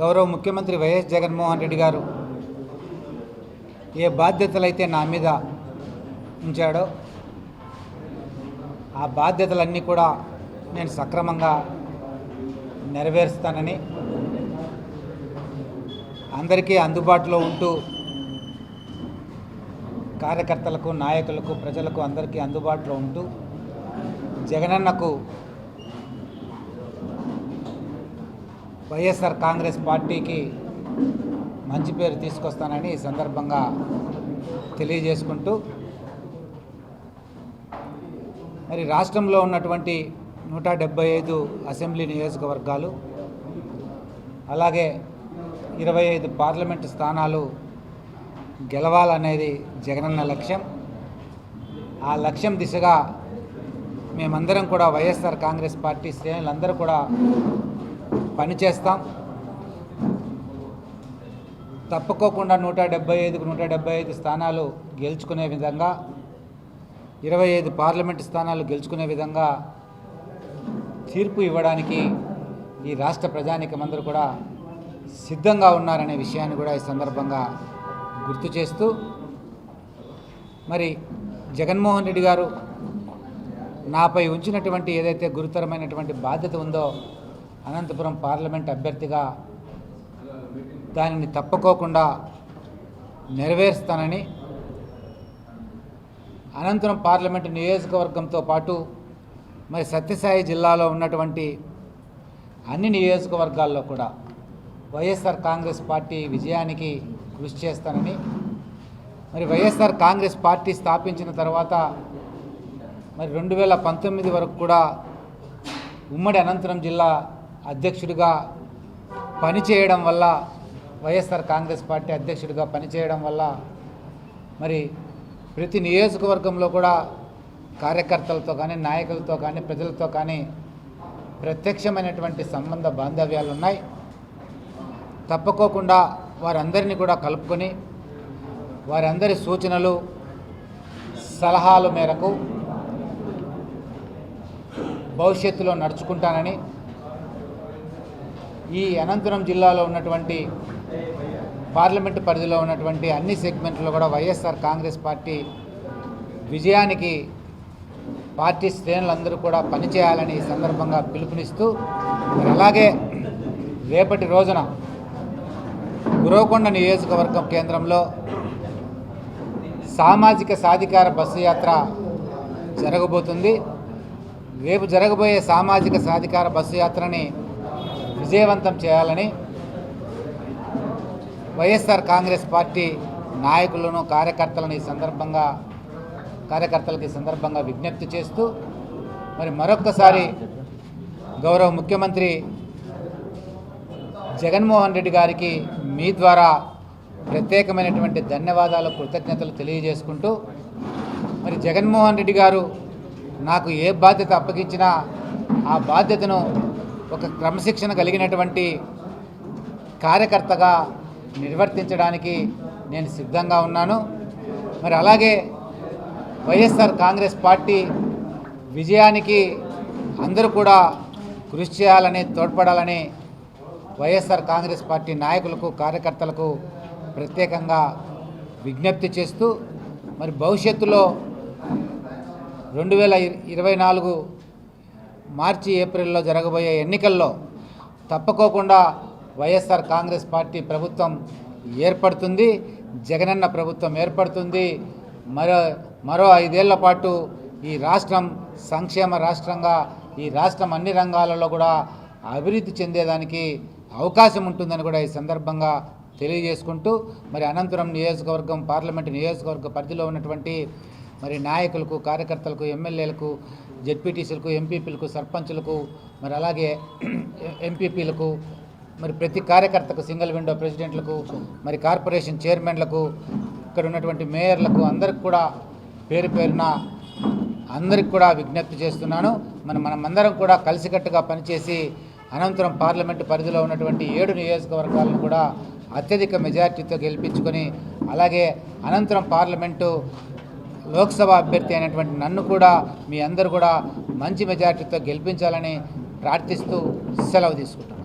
గౌరవ ముఖ్యమంత్రి వైఎస్ జగన్మోహన్ రెడ్డి గారు ఏ బాధ్యతలైతే నా మీద ఉంచాడో ఆ బాధ్యతలన్నీ కూడా నేను సక్రమంగా నెరవేరుస్తానని అందరికీ అందుబాటులో ఉంటూ కార్యకర్తలకు నాయకులకు ప్రజలకు అందరికీ అందుబాటులో ఉంటూ జగనన్నకు వైఎస్ఆర్ కాంగ్రెస్ పార్టీకి మంచి పేరు తీసుకొస్తానని ఈ సందర్భంగా తెలియజేసుకుంటూ మరి రాష్ట్రంలో ఉన్నటువంటి నూట డెబ్బై ఐదు అసెంబ్లీ నియోజకవర్గాలు అలాగే ఇరవై ఐదు పార్లమెంటు స్థానాలు గెలవాలనేది జగనన్న లక్ష్యం. ఆ లక్ష్యం దిశగా మేమందరం కూడా వైఎస్ఆర్ కాంగ్రెస్ పార్టీ శ్రేణులందరూ కూడా పనిచేస్తాం తప్పుకోకుండా నూట డెబ్బై ఐదుకు నూట డెబ్బై ఐదు స్థానాలు గెలుచుకునే విధంగా ఇరవై ఐదు పార్లమెంటు స్థానాలు గెలుచుకునే విధంగా తీర్పు ఇవ్వడానికి ఈ రాష్ట్ర ప్రజానికమందరూ కూడా సిద్ధంగా ఉన్నారనే విషయాన్ని కూడా ఈ సందర్భంగా గుర్తు చేస్తూ మరి జగన్మోహన్ రెడ్డి గారు నాపై ఉంచినటువంటి ఏదైతే గురుతరమైనటువంటి బాధ్యత ఉందో అనంతపురం పార్లమెంట్ అభ్యర్థిగా దానిని తప్పుకోకుండా నెరవేరుస్తానని అనంతరం పార్లమెంటు నియోజకవర్గంతో పాటు మరి సత్యసాయి జిల్లాలో ఉన్నటువంటి అన్ని నియోజకవర్గాల్లో కూడా వైఎస్ఆర్ కాంగ్రెస్ పార్టీ విజయానికి కృషి చేస్తానని మరి వైఎస్ఆర్ కాంగ్రెస్ పార్టీ స్థాపించిన తర్వాత మరి రెండు వేల పంతొమ్మిది వరకు కూడా ఉమ్మడి అనంతరం జిల్లా అధ్యక్షుడిగా పనిచేయడం వల్ల వైఎస్ఆర్ కాంగ్రెస్ పార్టీ అధ్యక్షుడిగా పనిచేయడం వల్ల మరి ప్రతి నియోజకవర్గంలో కూడా కార్యకర్తలతో కానీ నాయకులతో కానీ ప్రజలతో కానీ ప్రత్యక్షమైనటువంటి సంబంధ బాంధవ్యాలు ఉన్నాయి తప్పుకోకుండా వారందరినీ కూడా కలుపుకొని వారందరి సూచనలు సలహాల మేరకు భవిష్యత్తులో నడుచుకుంటానని ఈ అనంతపురం జిల్లాలో ఉన్నటువంటి పార్లమెంటు పరిధిలో ఉన్నటువంటి అన్ని సెగ్మెంట్లో కూడా వైఎస్ఆర్ కాంగ్రెస్ పార్టీ విజయానికి పార్టీ శ్రేణులందరూ కూడా పనిచేయాలని ఈ సందర్భంగా పిలుపునిస్తూ అలాగే రేపటి రోజున గురవకొండ నియోజకవర్గం కేంద్రంలో సామాజిక సాధికార బస్సు యాత్ర జరగబోతుంది. రేపు జరగబోయే సామాజిక సాధికార బస్సు యాత్రని విజయవంతం చేయాలని వైఎస్ఆర్ కాంగ్రెస్ పార్టీ నాయకులను కార్యకర్తలను ఈ సందర్భంగా కార్యకర్తలకు ఈ సందర్భంగా విజ్ఞప్తి చేస్తూ మరి మరొక్కసారి గౌరవ ముఖ్యమంత్రి జగన్మోహన్ రెడ్డి గారికి మీ ద్వారా ప్రత్యేకమైనటువంటి ధన్యవాదాలు కృతజ్ఞతలు తెలియజేసుకుంటూ మరి జగన్మోహన్ రెడ్డి గారు నాకు ఏ బాధ్యత అప్పగించినా ఆ బాధ్యతను ఒక క్రమశిక్షణ కలిగినటువంటి కార్యకర్తగా నిర్వర్తించడానికి నేను సిద్ధంగా ఉన్నాను. మరి అలాగే వైఎస్ఆర్ కాంగ్రెస్ పార్టీ విజయానికి అందరూ కూడా కృషి చేయాలని తోడ్పడాలని వైఎస్ఆర్ కాంగ్రెస్ పార్టీ నాయకులకు కార్యకర్తలకు ప్రత్యేకంగా విజ్ఞప్తి చేస్తూ మరి భవిష్యత్తులో రెండు వేల ఇరవై నాలుగు మార్చి ఏప్రిల్లో జరగబోయే ఎన్నికల్లో తప్పుకోకుండా వైఎస్ఆర్ కాంగ్రెస్ పార్టీ ప్రభుత్వం ఏర్పడుతుంది జగనన్న ప్రభుత్వం ఏర్పడుతుంది. మరో మరో ఐదేళ్ళ పాటు ఈ రాష్ట్రం సంక్షేమ రాష్ట్రంగా ఈ రాష్ట్రం అన్ని రంగాలలో కూడా అభివృద్ధి చెందేదానికి అవకాశం ఉంటుందని కూడా ఈ సందర్భంగా తెలియజేసుకుంటూ మరి అనంతరం నియోజకవర్గం పార్లమెంటు నియోజకవర్గ పరిధిలో ఉన్నటువంటి మరి నాయకులకు కార్యకర్తలకు ఎమ్మెల్యేలకు జెడ్పీటీసీలకు ఎంపీపీలకు సర్పంచులకు మరి అలాగే ఎంపీపీలకు మరి ప్రతి కార్యకర్తకు సింగిల్ విండో ప్రెసిడెంట్లకు మరి కార్పొరేషన్ చైర్మన్లకు ఇక్కడ ఉన్నటువంటి మేయర్లకు అందరికి కూడా పేరు పేరున అందరికి కూడా విజ్ఞప్తి చేస్తున్నాను. మన మనమందరం కూడా కలిసికట్టుగా పనిచేసి అనంతరం పార్లమెంటు పరిధిలో ఉన్నటువంటి ఏడు నియోజకవర్గాలను కూడా అత్యధిక మెజార్టీతో గెలిపించుకొని అలాగే అనంతరం పార్లమెంటు లోక్సభ అభ్యర్థి అయినటువంటి నన్ను కూడా మీ అందరు కూడా మంచి మెజార్టీతో గెలిపించాలని ప్రార్థిస్తూ సెలవు తీసుకుంటాను